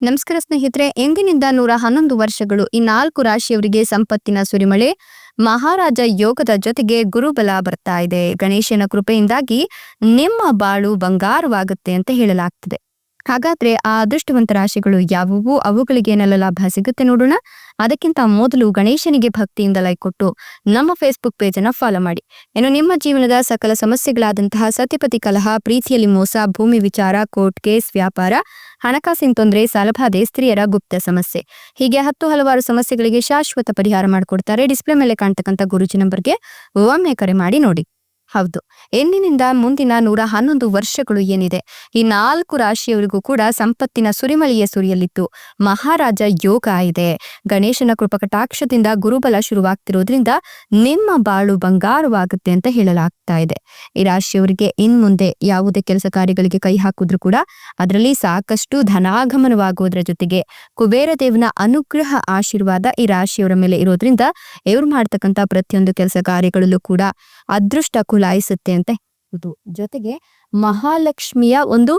ನಮಸ್ಕಾರ ಸ್ನೇಹಿತರೆ, ಎಂದಿನಿಂದ ನೂರ ಹನ್ನೊಂದು ವರ್ಷಗಳು ಈ ನಾಲ್ಕು ರಾಶಿಯವರಿಗೆ ಸಂಪತ್ತಿನ ಸುರಿಮಳೆ, ಮಹಾರಾಜ ಯೋಗದ ಜೊತೆಗೆ ಗುರುಬಲ ಬರ್ತಾ ಇದೆ. ಗಣೇಶನ ಕೃಪೆಯಿಂದಾಗಿ ನಿಮ್ಮ ಬಾಳು ಬಂಗಾರವಾಗುತ್ತೆ ಅಂತ ಹೇಳಲಾಗ್ತದೆ. ಹಾಗಾದ್ರೆ ಆ ಅದೃಷ್ಟವಂತ ರಾಶಿಗಳು ಯಾವುವು? ಅವುಗಳಿಗೆ ಏನೆಲ್ಲ ಲಾಭ ಸಿಗುತ್ತೆ ನೋಡೋಣ. ಅದಕ್ಕಿಂತ ಮೊದಲು ಗಣೇಶನಿಗೆ ಭಕ್ತಿಯಿಂದ ಲೈಕ್ ಕೊಟ್ಟು ನಮ್ಮ ಫೇಸ್ಬುಕ್ ಪೇಜ್ ಅನ್ನ ಫಾಲೋ ಮಾಡಿ. ಇನ್ನು ನಿಮ್ಮ ಜೀವನದ ಸಕಲ ಸಮಸ್ಯೆಗಳಾದಂತಹ ಸತ್ಯಪತಿ ಕಲಹ, ಪ್ರೀತಿಯಲ್ಲಿ ಮೋಸ, ಭೂಮಿ ವಿಚಾರ ಕೋರ್ಟ್ ಕೇಸ್ ವ್ಯಾಪಾರ, ಹಣಕಾಸಿನ ತೊಂದರೆ ಸಲಭಾದೆ ಸ್ತ್ರೀಯರ ಗುಪ್ತ ಸಮಸ್ಯೆ. ಹೀಗೆ ಹತ್ತು ಹಲವಾರು ಸಮಸ್ಯೆಗಳಿಗೆ ಶಾಶ್ವತ ಪರಿಹಾರ ಮಾಡಿಕೊಡ್ತಾರೆ. ಡಿಸ್ಪ್ಲೇ ಮೇಲೆ ಕಾಣ್ತಕ್ಕಂಥ ಗುರುಜಿ ನಂಬರ್ಗೆ ಒಮ್ಮೆ ಕರೆ ಮಾಡಿ ನೋಡಿ. ಹೌದು. ಎಂದಿನಿಂದ ಮುಂದಿನ ನೂರ ಹನ್ನೊಂದು ವರ್ಷಗಳು ಏನಿದೆ, ಈ ನಾಲ್ಕು ರಾಶಿಯವರಿಗೂ ಕೂಡ ಸಂಪತ್ತಿನ ಸುರಿಮಳೆಯ ಸುರಿಯಲಿತ್ತು ಮಹಾರಾಜ ಯೋಗ ಇದೆ. ಗಣೇಶನ ಕೃಪಕಟಾಕ್ಷದಿಂದ ಗುರುಬಲ ಶುರುವಾಗ್ತಿರೋದ್ರಿಂದ ನಿಮ್ಮ ಬಾಳು ಬಂಗಾರವಾಗುತ್ತೆ ಅಂತ ಹೇಳಲಾಗ್ತಾ ಇದೆ. ಈ ರಾಶಿಯವರಿಗೆ ಇನ್ ಮುಂದೆ ಯಾವುದೇ ಕೆಲಸ ಕಾರ್ಯಗಳಿಗೆ ಕೈ ಹಾಕಿದ್ರು ಕೂಡ ಅದರಲ್ಲಿ ಸಾಕಷ್ಟು ಧನಾಗಮನವಾಗುವುದರ ಜೊತೆಗೆ ಕುಬೇರ ದೇವನ ಅನುಗ್ರಹ ಆಶೀರ್ವಾದ ಈ ರಾಶಿಯವರ ಮೇಲೆ ಇರೋದ್ರಿಂದ ಇವ್ರು ಮಾಡ್ತಕ್ಕಂಥ ಪ್ರತಿಯೊಂದು ಕೆಲಸ ಕಾರ್ಯಗಳಲ್ಲೂ ಕೂಡ ಅದೃಷ್ಟ ಕುಲಾಯಿಸುತ್ತೆ ಅಂತ ಇದು ಜೊತೆಗೆ ಮಹಾಲಕ್ಷ್ಮಿಯ ಒಂದು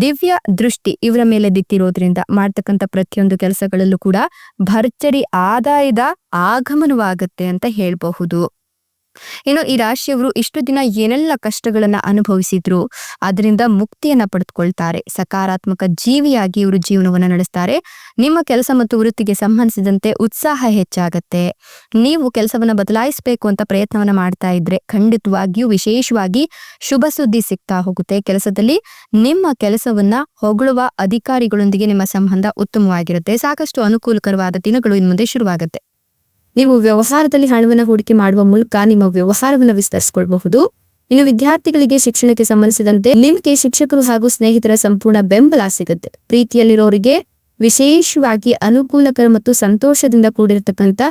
ದಿವ್ಯ ದೃಷ್ಟಿ ಇವರ ಮೇಲೆ ದಿತ್ತಿರೋದ್ರಿಂದ ಮಾಡ್ತಕ್ಕಂತ ಪ್ರತಿಯೊಂದು ಕೆಲಸಗಳಲ್ಲೂ ಕೂಡ ಭರ್ಚರಿ ಆದಾಯದ ಆಗಮನವಾಗುತ್ತೆ ಅಂತ ಹೇಳಬಹುದು. ಇನ್ನು ಈ ರಾಶಿಯವರು ಇಷ್ಟು ದಿನ ಏನೆಲ್ಲ ಕಷ್ಟಗಳನ್ನ ಅನುಭವಿಸಿದ್ರು, ಅದರಿಂದ ಮುಕ್ತಿಯನ್ನ ಪಡೆದುಕೊಳ್ತಾರೆ. ಸಕಾರಾತ್ಮಕ ಜೀವಿಯಾಗಿ ಇವರು ಜೀವನವನ್ನ ನಡೆಸ್ತಾರೆ. ನಿಮ್ಮ ಕೆಲಸ ಮತ್ತು ವೃತ್ತಿಗೆ ಸಂಬಂಧಿಸಿದಂತೆ ಉತ್ಸಾಹ ಹೆಚ್ಚಾಗತ್ತೆ. ನೀವು ಕೆಲಸವನ್ನ ಬದಲಾಯಿಸಬೇಕು ಅಂತ ಪ್ರಯತ್ನವನ್ನ ಮಾಡ್ತಾ ಇದ್ರೆ ಖಂಡಿತವಾಗಿಯೂ ವಿಶೇಷವಾಗಿ ಶುಭ ಸುದ್ದಿ ಸಿಗ್ತಾ ಹೋಗುತ್ತೆ. ಕೆಲಸದಲ್ಲಿ ನಿಮ್ಮ ಕೆಲಸವನ್ನ ಹೊಗಳುವ ಅಧಿಕಾರಿಗಳೊಂದಿಗೆ ನಿಮ್ಮ ಸಂಬಂಧ ಉತ್ತಮವಾಗಿರುತ್ತೆ. ಸಾಕಷ್ಟು ಅನುಕೂಲಕರವಾದ ದಿನಗಳು ಇನ್ನು ಮುಂದೆ ಶುರುವಾಗುತ್ತೆ. ನೀವು ವ್ಯವಹಾರದಲ್ಲಿ ಹಣವನ್ನು ಹೂಡಿಕೆ ಮಾಡುವ ಮೂಲಕ ನಿಮ್ಮ ವ್ಯವಹಾರವನ್ನು ವಿಸ್ತರಿಸಿಕೊಳ್ಳಬಹುದು ಇನ್ನು ವಿದ್ಯಾರ್ಥಿಗಳಿಗೆ ಶಿಕ್ಷಣಕ್ಕೆ ಸಂಬಂಧಿಸಿದಂತೆ ನಿಮಗೆ ಶಿಕ್ಷಕರು ಹಾಗೂ ಸ್ನೇಹಿತರ ಸಂಪೂರ್ಣ ಬೆಂಬಲ ಸಿಗುತ್ತೆ. ಪ್ರೀತಿಯಲ್ಲಿರೋರಿಗೆ ವಿಶೇಷವಾಗಿ ಅನುಕೂಲಕರ ಮತ್ತು ಸಂತೋಷದಿಂದ ಕೂಡಿರತಕ್ಕಂತ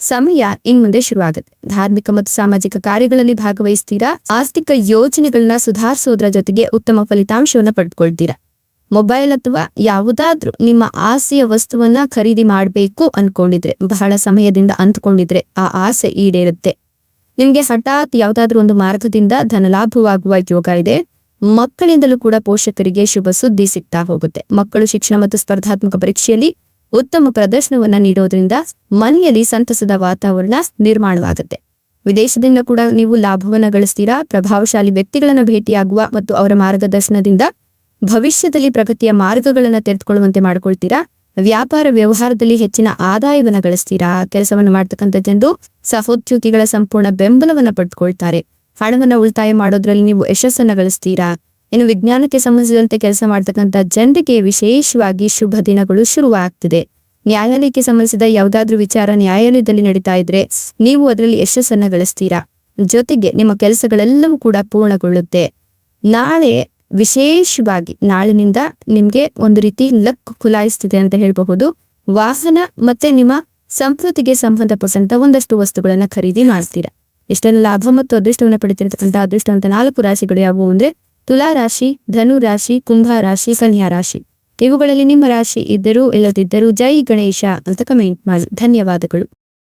ಸಮಯ ಇನ್ ಮುಂದೆ ಶುರುವಾಗುತ್ತೆ. ಧಾರ್ಮಿಕ ಮತ್ತು ಸಾಮಾಜಿಕ ಕಾರ್ಯಗಳಲ್ಲಿ ಭಾಗವಹಿಸ್ತೀರಾ? ಆರ್ಥಿಕ ಯೋಜನೆಗಳನ್ನ ಸುಧಾರಿಸೋದ್ರ ಜೊತೆಗೆ ಉತ್ತಮ ಫಲಿತಾಂಶವನ್ನ ಪಡೆದುಕೊಳ್ತೀರಾ? ಮೊಬೈಲ್ ಅಥವಾ ಯಾವುದಾದ್ರೂ ನಿಮ್ಮ ಆಸೆಯ ವಸ್ತುವನ್ನ ಖರೀದಿ ಮಾಡಬೇಕು ಅನ್ಕೊಂಡಿದ್ರೆ, ಬಹಳ ಸಮಯದಿಂದ ಅಂದ್ಕೊಂಡಿದ್ರೆ ಆ ಆಸೆ ಈಡೇರುತ್ತೆ. ನಿಮ್ಗೆ ಹಠಾತ್ ಯಾವುದಾದ್ರೂ ಒಂದು ಮಾರ್ಗದಿಂದ ಧನಲಾಭವಾಗುವ ಯೋಗ ಇದೆ. ಮಕ್ಕಳಿಂದಲೂ ಕೂಡ ಪೋಷಕರಿಗೆ ಶುಭ ಸುದ್ದಿ ಸಿಗ್ತಾ ಹೋಗುತ್ತೆ. ಮಕ್ಕಳು ಶಿಕ್ಷಣ ಮತ್ತು ಸ್ಪರ್ಧಾತ್ಮಕ ಪರೀಕ್ಷೆಯಲ್ಲಿ ಉತ್ತಮ ಪ್ರದರ್ಶನವನ್ನ ನೀಡೋದ್ರಿಂದ ಮನೆಯಲ್ಲಿ ಸಂತಸದ ವಾತಾವರಣ ನಿರ್ಮಾಣವಾಗುತ್ತೆ. ವಿದೇಶದಿಂದ ಕೂಡ ನೀವು ಲಾಭವನ್ನ ಗಳಿಸ್ತೀರಾ? ಪ್ರಭಾವಶಾಲಿ ವ್ಯಕ್ತಿಗಳನ್ನ ಭೇಟಿಯಾಗುವ ಮತ್ತು ಅವರ ಮಾರ್ಗದರ್ಶನದಿಂದ ಭವಿಷ್ಯದಲ್ಲಿ ಪ್ರಗತಿಯ ಮಾರ್ಗಗಳನ್ನು ತೆರೆದುಕೊಳ್ಳುವಂತೆ ಮಾಡ್ಕೊಳ್ತೀರಾ? ವ್ಯಾಪಾರ ವ್ಯವಹಾರದಲ್ಲಿ ಹೆಚ್ಚಿನ ಆದಾಯವನ್ನು ಗಳಿಸ್ತೀರಾ? ಕೆಲಸವನ್ನು ಮಾಡ್ತಕ್ಕಂಥ ಜನರು ಸಹೋದ್ಯೋಗಿಗಳ ಸಂಪೂರ್ಣ ಬೆಂಬಲವನ್ನ ಪಡೆದುಕೊಳ್ತಾರೆ ಹಣವನ್ನು ಉಳಿತಾಯ ಮಾಡೋದ್ರಲ್ಲಿ ನೀವು ಯಶಸ್ಸನ್ನು ಗಳಿಸ್ತೀರಾ? ಇನ್ನು ವಿಜ್ಞಾನಕ್ಕೆ ಸಂಬಂಧಿಸಿದಂತೆ ಕೆಲಸ ಮಾಡ್ತಕ್ಕಂಥ ಜನರಿಗೆ ವಿಶೇಷವಾಗಿ ಶುಭ ದಿನಗಳು ಶುರುವಾಗ್ತಿದೆ. ನ್ಯಾಯಾಲಯಕ್ಕೆ ಸಂಬಂಧಿಸಿದ ಯಾವುದಾದ್ರೂ ವಿಚಾರ ನ್ಯಾಯಾಲಯದಲ್ಲಿ ನಡೀತಾ ಇದ್ರೆ ನೀವು ಅದರಲ್ಲಿ ಯಶಸ್ಸನ್ನ ಗಳಿಸ್ತೀರಾ? ಜೊತೆಗೆ ನಿಮ್ಮ ಕೆಲಸಗಳೆಲ್ಲವೂ ಕೂಡ ಪೂರ್ಣಗೊಳ್ಳುತ್ತೆ. ನಾಳೆ ವಿಶೇಷವಾಗಿ ನಾಳಿನಿಂದ ನಿಮ್ಗೆ ಒಂದು ರೀತಿ ಲಕ್ ಕುಲಾಯಿಸ್ತಿದೆ ಅಂತ ಹೇಳಬಹುದು. ವಾಹನ ಮತ್ತೆ ನಿಮ್ಮ ಸಂಸ್ಕೃತಿಗೆ ಸಂಬಂಧಪಟ್ಟಂತ ಒಂದಷ್ಟು ವಸ್ತುಗಳನ್ನ ಖರೀದಿ ಮಾಡ್ತೀರಾ. ಎಷ್ಟೆಲ್ಲ ಲಾಭ ಮತ್ತು ಅದೃಷ್ಟವನ್ನ ಅದೃಷ್ಟ ಅದೃಷ್ಟವಂತ ನಾಲ್ಕು ರಾಶಿಗಳು ಯಾವುವು ಅಂದ್ರೆ ತುಲಾ ರಾಶಿ, ಧನು ರಾಶಿ, ಕುಂಭ ರಾಶಿ, ಕನ್ಯಾ ರಾಶಿ. ಇವುಗಳಲ್ಲಿ ನಿಮ್ಮ ರಾಶಿ ಇದ್ದರೂ ಇಲ್ಲದಿದ್ದರೂ ಜೈ ಗಣೇಶ ಅಂತ ಕಮೆಂಟ್ ಮಾಡಿ. ಧನ್ಯವಾದಗಳು.